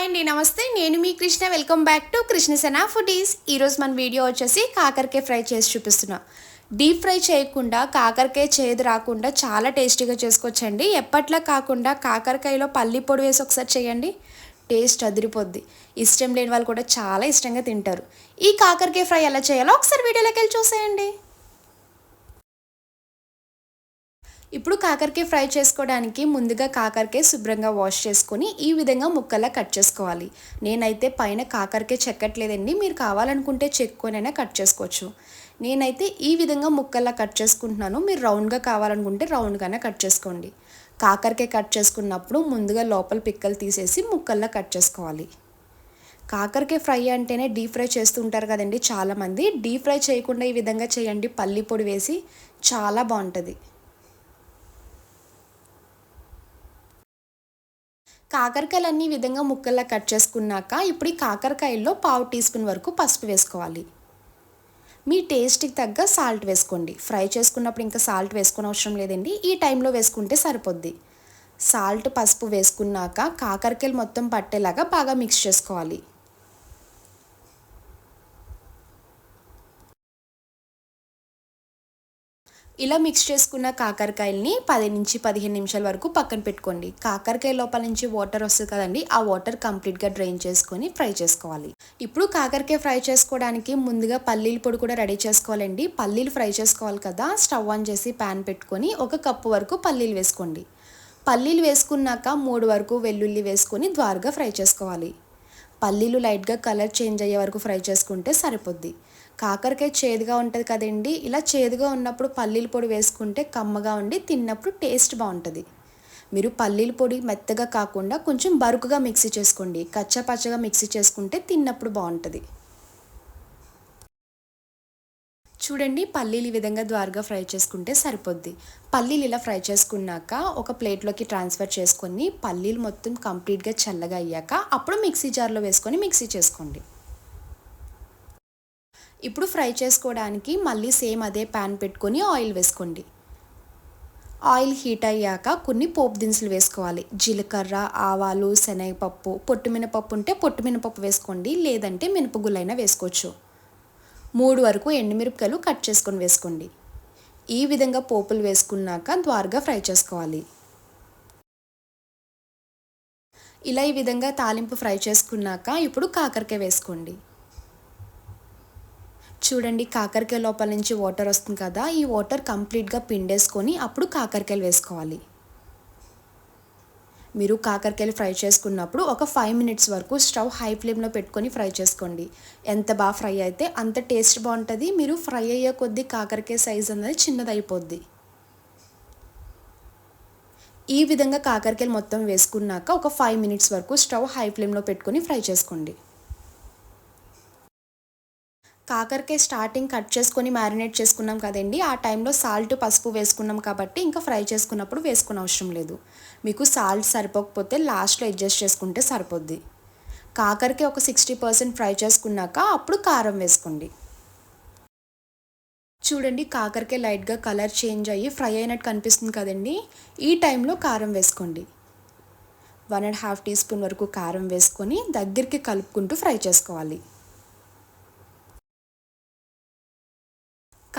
Hi అండి నమస్తే. నేను మీ Krishna. Welcome back to Krishnasena foodies. ఈరోజు మన వీడియో వచ్చేసి కాకరకాయ ఫ్రై చేసి చూపిస్తున్నా. డీప్ ఫ్రై చేయకుండా కాకరకాయ చేదు రాకుండా చాలా టేస్టీగా చేసుకోవచ్చండి. ఎప్పట్లా కాకుండా కాకరకాయలో పల్లి పొడి వేసి ఒకసారి చేయండి. టేస్ట్ అదిరిపోద్ది. ఇష్టం లేని వాళ్ళు కూడా చాలా ఇష్టంగా తింటారు. ఈ కాకరకాయ ఫ్రై ఎలా చేయాలో ఒకసారి వీడియోలోకి వెళ్ళి చూసేయండి. ఇప్పుడు కాకరకాయ ఫ్రై చేసుకోవడానికి ముందుగా కాకరకాయ శుభ్రంగా వాష్ చేసుకొని ఈ విధంగా ముక్కల్లా కట్ చేసుకోవాలి. నేనైతే పైన కాకరకాయ చెక్కట్లేదండి. మీరు కావాలనుకుంటే చెక్కునైనా కట్ చేసుకోవచ్చు. నేనైతే ఈ విధంగా ముక్కల్లా కట్ చేసుకుంటున్నాను. మీరు రౌండ్గా కావాలనుకుంటే రౌండ్గానే కట్ చేసుకోండి. కాకరకాయ కట్ చేసుకున్నప్పుడు ముందుగా లోపల పిక్కలు తీసేసి ముక్కల్లా కట్ చేసుకోవాలి. కాకరకాయ ఫ్రై అంటేనే డీప్ ఫ్రై చేస్తుంటారు కదండి చాలామంది. డీప్ ఫ్రై చేయకుండా ఈ విధంగా చేయండి. పల్లి పొడి వేసి చాలా బాగుంటుంది. కాకరకాయలన్నీ అన్ని విధంగా ముక్కల్లా కట్ చేసుకున్నాక ఇప్పుడు ఈ కాకరకాయల్లో పావు టీ స్పూన్ వరకు పసుపు వేసుకోవాలి. మీ టేస్ట్కి తగ్గ సాల్ట్ వేసుకోండి. ఫ్రై చేసుకున్నప్పుడు ఇంకా సాల్ట్ వేసుకునే అవసరం లేదండి. ఈ టైంలో వేసుకుంటే సరిపోద్ది. సాల్ట్ పసుపు వేసుకున్నాక కాకరకాయలు మొత్తం పట్టేలాగా బాగా మిక్స్ చేసుకోవాలి. ఇలా మిక్స్ చేసుకున్న కాకరకాయల్ని పది నుంచి పదిహేను నిమిషాల వరకు పక్కన పెట్టుకోండి. కాకరకాయ లోపల నుంచి వాటర్ వస్తుంది కదండి ఆ వాటర్ కంప్లీట్గా డ్రైన్ చేసుకొని ఫ్రై చేసుకోవాలి. ఇప్పుడు కాకరకాయ ఫ్రై చేసుకోవడానికి ముందుగా పల్లీల పొడి కూడా రెడీ చేసుకోవాలండి. పల్లీలు ఫ్రై చేసుకోవాలి కదా స్టవ్ ఆన్ చేసి ప్యాన్ పెట్టుకొని ఒక కప్పు వరకు పల్లీలు వేసుకోండి. పల్లీలు వేసుకున్నాక మూడు వరకు వెల్లుల్లి వేసుకొని ద్వారగా ఫ్రై చేసుకోవాలి. పల్లీలు లైట్గా కలర్ చేంజ్ అయ్యే వరకు ఫ్రై చేసుకుంటే సరిపోద్ది. కాకరకాయ చేదుగా ఉంటుంది కదండి ఇలా చేదుగా ఉన్నప్పుడు పల్లీల పొడి వేసుకుంటే కమ్మగా ఉండి తిన్నప్పుడు టేస్ట్ బాగుంటుంది. మీరు పల్లీల పొడి మెత్తగా కాకుండా కొంచెం బరుకుగా మిక్సీ చేసుకోండి. కచ్చా పచ్చగా మిక్సీ చేసుకుంటే తిన్నప్పుడు బాగుంటుంది. చూడండి పల్లీలు ఈ విధంగా ద్వారగా ఫ్రై చేసుకుంటే సరిపోద్ది. పల్లీలు ఇలా ఫ్రై చేసుకున్నాక ఒక ప్లేట్లోకి ట్రాన్స్ఫర్ చేసుకొని పల్లీలు మొత్తం కంప్లీట్గా చల్లగా అయ్యాక అప్పుడు మిక్సీ జార్లో వేసుకొని మిక్సీ చేసుకోండి. ఇప్పుడు ఫ్రై చేసుకోవడానికి మళ్ళీ సేమ్ అదే ప్యాన్ పెట్టుకొని ఆయిల్ వేసుకోండి. ఆయిల్ హీట్ అయ్యాక కొన్ని పోపు దినుసులు వేసుకోవాలి. జీలకర్ర ఆవాలు శనగపప్పు పొట్టు మినపప్పు ఉంటే పొట్టు మినపప్పు వేసుకోండి. లేదంటే మినపగుళ్ళైనా వేసుకోవచ్చు. మూడు వరకు ఎండుమిరపకాయలు కట్ చేసుకొని వేసుకోండి. ఈ విధంగా పోపులు వేసుకున్నాక ద్వారగా ఫ్రై చేసుకోవాలి. ఇలా ఈ విధంగా తాలింపు ఫ్రై చేసుకున్నాక ఇప్పుడు కాకరకాయ వేసుకోండి. చూడండి కాకరకాయ లోపల నుంచి వాటర్ వస్తుంది కదా ఈ వాటర్ కంప్లీట్గా పిండేసుకొని అప్పుడు కాకరకాయలు వేసుకోవాలి. మీరు కాకరకాయలు ఫ్రై చేసుకున్నప్పుడు ఒక ఫైవ్ మినిట్స్ వరకు స్టవ్ హై ఫ్లేమ్లో పెట్టుకొని ఫ్రై చేసుకోండి. ఎంత బాగా ఫ్రై అయితే అంత టేస్ట్ బాగుంటుంది. మీరు ఫ్రై అయ్యే కొద్దీ కాకరకాయ సైజ్ అనేది చిన్నది ఈ విధంగా కాకరకాయలు మొత్తం వేసుకున్నాక ఒక ఫైవ్ మినిట్స్ వరకు స్టవ్ హై ఫ్లేమ్లో పెట్టుకొని ఫ్రై చేసుకోండి. కాకరకాయ స్టార్టింగ్ కట్ చేసుకొని మ్యారినేట్ చేసుకున్నాం కదండి. ఆ టైంలో సాల్ట్ పసుపు వేసుకున్నాం కాబట్టి ఇంకా ఫ్రై చేసుకున్నప్పుడు వేసుకునే అవసరం లేదు. మీకు సాల్ట్ సరిపోకపోతే లాస్ట్లో అడ్జస్ట్ చేసుకుంటే సరిపోద్ది. కాకరకాయ ఒక సిక్స్టీ పర్సెంట్ ఫ్రై చేసుకున్నాక అప్పుడు కారం వేసుకోండి. చూడండి కాకరకాయ లైట్గా కలర్ చేంజ్ అయ్యి ఫ్రై అయినట్టు కనిపిస్తుంది కదండి. ఈ టైంలో కారం వేసుకోండి. One and half teaspoon వరకు కారం వేసుకొని దగ్గరికి కలుపుకుంటూ ఫ్రై చేసుకోవాలి.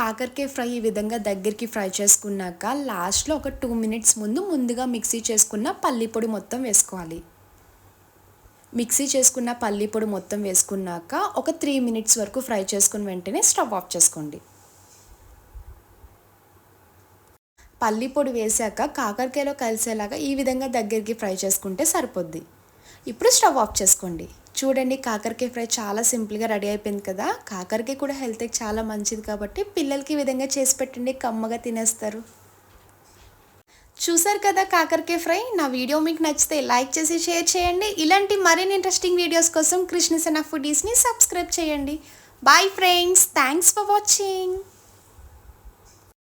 కాకరకాయ ఫ్రై ఈ విధంగా దగ్గరికి ఫ్రై చేసుకున్నాక లాస్ట్లో ఒక టూ మినిట్స్ ముందు ముందుగా మిక్సీ చేసుకున్న పల్లి పొడి మొత్తం వేసుకోవాలి. మిక్సీ చేసుకున్న పల్లి పొడి మొత్తం వేసుకున్నాక ఒక త్రీ మినిట్స్ వరకు ఫ్రై చేసుకుని వెంటనే స్టవ్ ఆఫ్ చేసుకోండి. పల్లి పొడి వేసాక కాకరకాయలో కలిసేలాగా ఈ విధంగా దగ్గరికి ఫ్రై చేసుకుంటే సరిపోద్ది. ఇప్పుడు స్టవ్ ఆఫ్ చేసుకోండి. చూడండి కాకరకాయ ఫ్రై చాలా సింపుల్గా రెడీ అయిపోయింది కదా. కాకరకాయ కూడా హెల్త్కి చాలా మంచిది కాబట్టి పిల్లలకి ఈ విధంగా చేసి పెట్టండి కమ్మగా తినేస్తారు. చూసారు కదా కాకరకాయ ఫ్రై? నా వీడియో మీకు నచ్చితే లైక్ చేసి షేర్ చేయండి. ఇలాంటి మరిన్ని ఇంట్రెస్టింగ్ వీడియోస్ కోసం కృష్ణసన ఫుడీస్ని సబ్స్క్రైబ్ చేయండి. Bye friends thanks for watching.